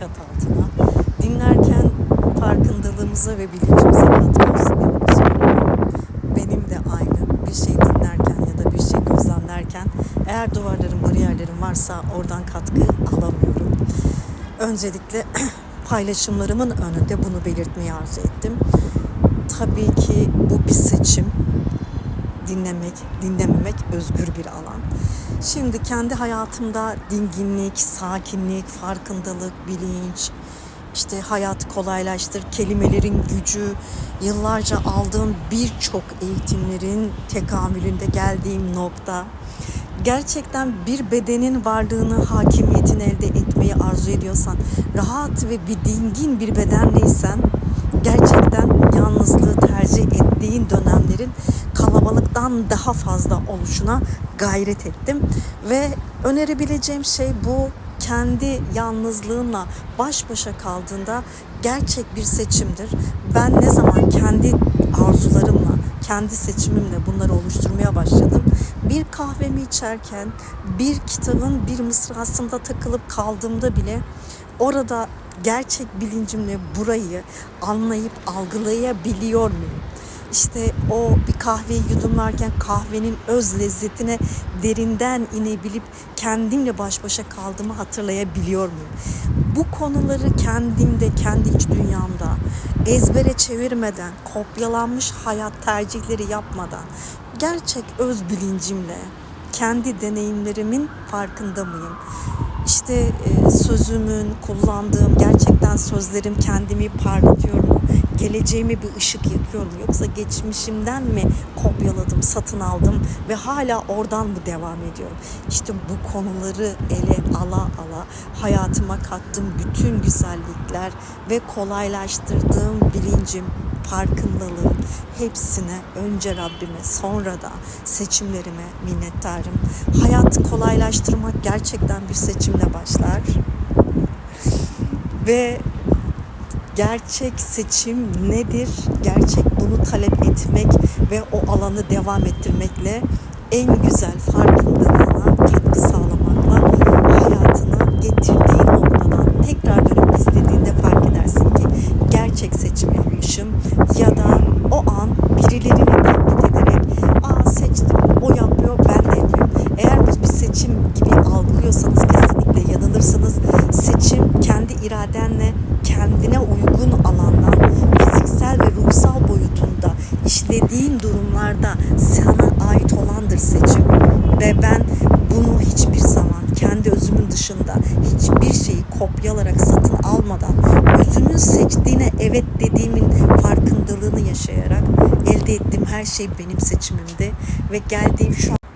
kat altına. Dinlerken farkındalığımıza ve bilincimize katmamızı Benim de aynı. Bir şey dinlerken ya da bir şey gözlemlerken eğer duvarlarım, bariyerlerim varsa oradan katkı alamıyorum. Öncelikle paylaşımlarımın önünde bunu belirtmeyi arzu ettim. Tabii ki bu bir seçim Dinlemek, dinlememek özgür bir alan. Şimdi kendi hayatımda dinginlik, sakinlik, farkındalık, bilinç, işte hayatı kolaylaştır, kelimelerin gücü, yıllarca aldığım birçok eğitimlerin tekamülünde geldiğim nokta. Gerçekten bir bedenin varlığını, hakimiyetini elde etmeyi arzu ediyorsan, rahat ve bir dingin bir bedenleysen, gerçekten yalnızlığı tercih ettiğin dönemlerin kalabalıktan daha fazla oluşuna gayret ettim. Ve önerebileceğim şey bu kendi yalnızlığınla baş başa kaldığında gerçek bir seçimdir. Ben ne zaman kendi arzularımla, kendi seçimimle bunları oluşturmaya başladım. Bir kahvemi içerken, bir kitabın bir mısrasında takılıp kaldığımda bile orada gerçek bilincimle burayı anlayıp algılayabiliyor muyum? İşte o bir kahveyi yudumlarken kahvenin öz lezzetine derinden inebilip kendimle baş başa kaldığımı hatırlayabiliyor muyum? Bu konuları kendimde, kendi iç dünyamda ezbere çevirmeden, kopyalanmış hayat tercihleri yapmadan gerçek öz bilincimle kendi deneyimlerimin farkında mıyım? İşte e, sözümün, kullandığım gerçekten sözlerim kendimi parlatıyor mu? Geleceğime bir ışık yakıyor mu? Yoksa geçmişimden mi kopyaladım, satın aldım ve hala oradan mı devam ediyorum? İşte bu konuları ele ala ala hayatıma kattığım bütün güzellikler ve kolaylaştırdığım bilincim, farkındalığım hepsine önce Rabbime sonra da seçimlerime minnettarım. Hayat kolaylaştırmak gerçekten bir seçimle başlar. Ve gerçek seçim nedir? Gerçek bunu talep etmek ve o alanı devam ettirmekle en güzel durumlarda sana ait olandır seçim. Ve ben bunu hiçbir zaman kendi özümün dışında hiçbir şeyi kopyalarak satın almadan özümün seçtiğine evet dediğimin farkındalığını yaşayarak elde ettiğim her şey benim seçimimdi ve geldiğim şu an